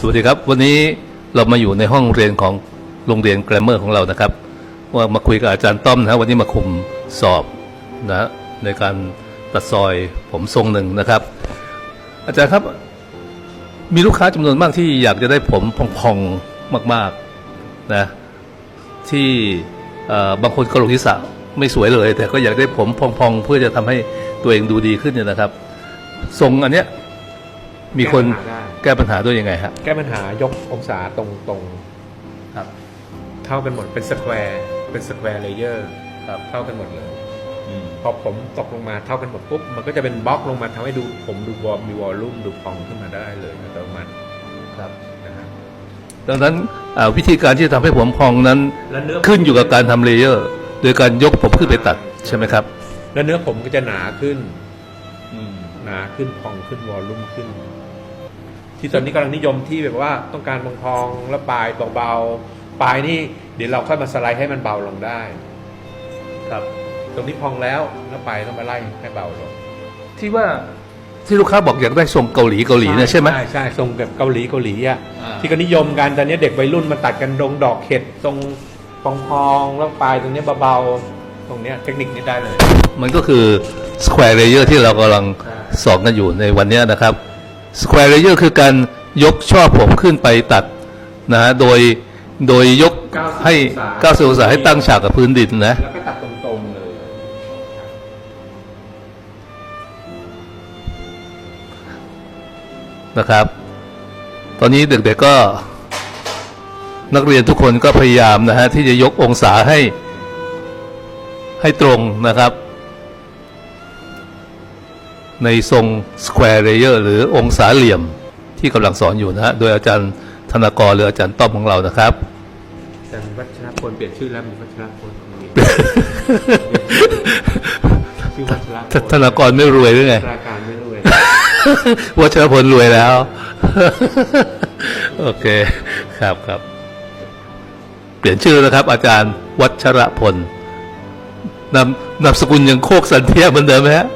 สวัสดีครับ วันนี้เรามาอยู่ในห้องเรียนของโรงเรียนแกรมเมอร์ของเรานะครับ ว่ามาคุยกับอาจารย์ต้อมนะวันนี้มาคุมสอบนะในการตัดซอยผมทรงหนึ่งนะครับ อาจารย์ครับมีลูกค้าจำนวนมากที่อยากจะได้ผมพองๆมากๆนะที่เอ่อบางคนกระโหลกศีรษะไม่สวยเลย แต่ก็อยากได้ผมพองๆ เพื่อจะทำให้ตัวเองดูดีขึ้นเนี่ยนะครับ ทรงอันเนี้ยมีคน ก้ปัญหาได้แก้ปัญหาด้วยยังไงฮะ แก้ปัญหายกองศาตรงตรงครับๆเท่ากันหมดเป็นสแควร์เป็นสแควร์เลเยอร์ครับเท่ากันหมดเลยพอผมตกลงมาเท่ากันหมดปุ๊บมันก็จะเป็นบล็อกลงมาทำให้ดูผมดูวอลมีวอลลุ่มดูพองขึ้นมาได้เลยอัตโนมัติครับนะฮะดังนั้นอ่าวิธีการที่จะทำให้ผมพองนั้นและเนื้อขึ้นอยู่กับการทำเลเยอร์ โดยการยกผมขึ้นไปตัดใช่ไหมครับ และเนื้อผมก็จะหนาขึ้นหนาขึ้นพองขึ้นวอลลุ่มขึ้น ที่ตอนนี้กำลังนิยมที่แบบว่าต้องการพองๆแล้วปลายเบาๆปลายนี่เดี๋ยวเราค่อยมาสไลด์ให้มันเบาลงได้ ครับ ตรงนี้พองแล้วแล้วปลายต้องมาไล่ให้เบาลงที่ว่าที่ลูกค้าบอกอยากได้ทรงเกาหลีเกาหลีเนี่ยใช่ไหมใช่ใช่ทรงแบบเกาหลีเกาหลีอะอ่าที่ก็นิยมกันตอนนี้เด็กวัยรุ่นมาตัดกันดงดอกเห็ดทรงพองๆแล้วปลายตรงเนี้ยเบาๆตรงเนี้ยเทคนิคนี้ได้เลย มันก็คือ square layer ที่เรากำลังใช่สอนกันอยู่ในวันเนี้ยนะครับ square layer คือการยกช่อผมขึ้นไปตัดนะฮะโดยโดยยกให้90องศาให้ตั้งฉากกับพื้นดินนะแล้วก็ตัดตรงๆเลย นะครับ ตอนนี้เด็กๆก็นักเรียนทุกคนก็พยายามนะฮะที่จะยกองศาให้ให้ตรงนะครับ ในทรง square layer หรือองศาเหลี่ยมที่กำลังสอนอยู่นะฮะ โดยอาจารย์ธนากรหรืออาจารย์ต้อมของเรานะครับแต่มีวัชรพลเปลี่ยนชื่อแล้วมีวัชรพลของนี้ชื่อวัชรพลธนากรไม่รวยหรือไงราการไม่รู้เลยวัชรพลรวยแล้ว โอเคครับครับ เปลี่ยนชื่อแล้วนะครับ อาจารย์วัชรพล นามนามสกุลยังโคกสันเทียเหมือนเดิมไหมฮะ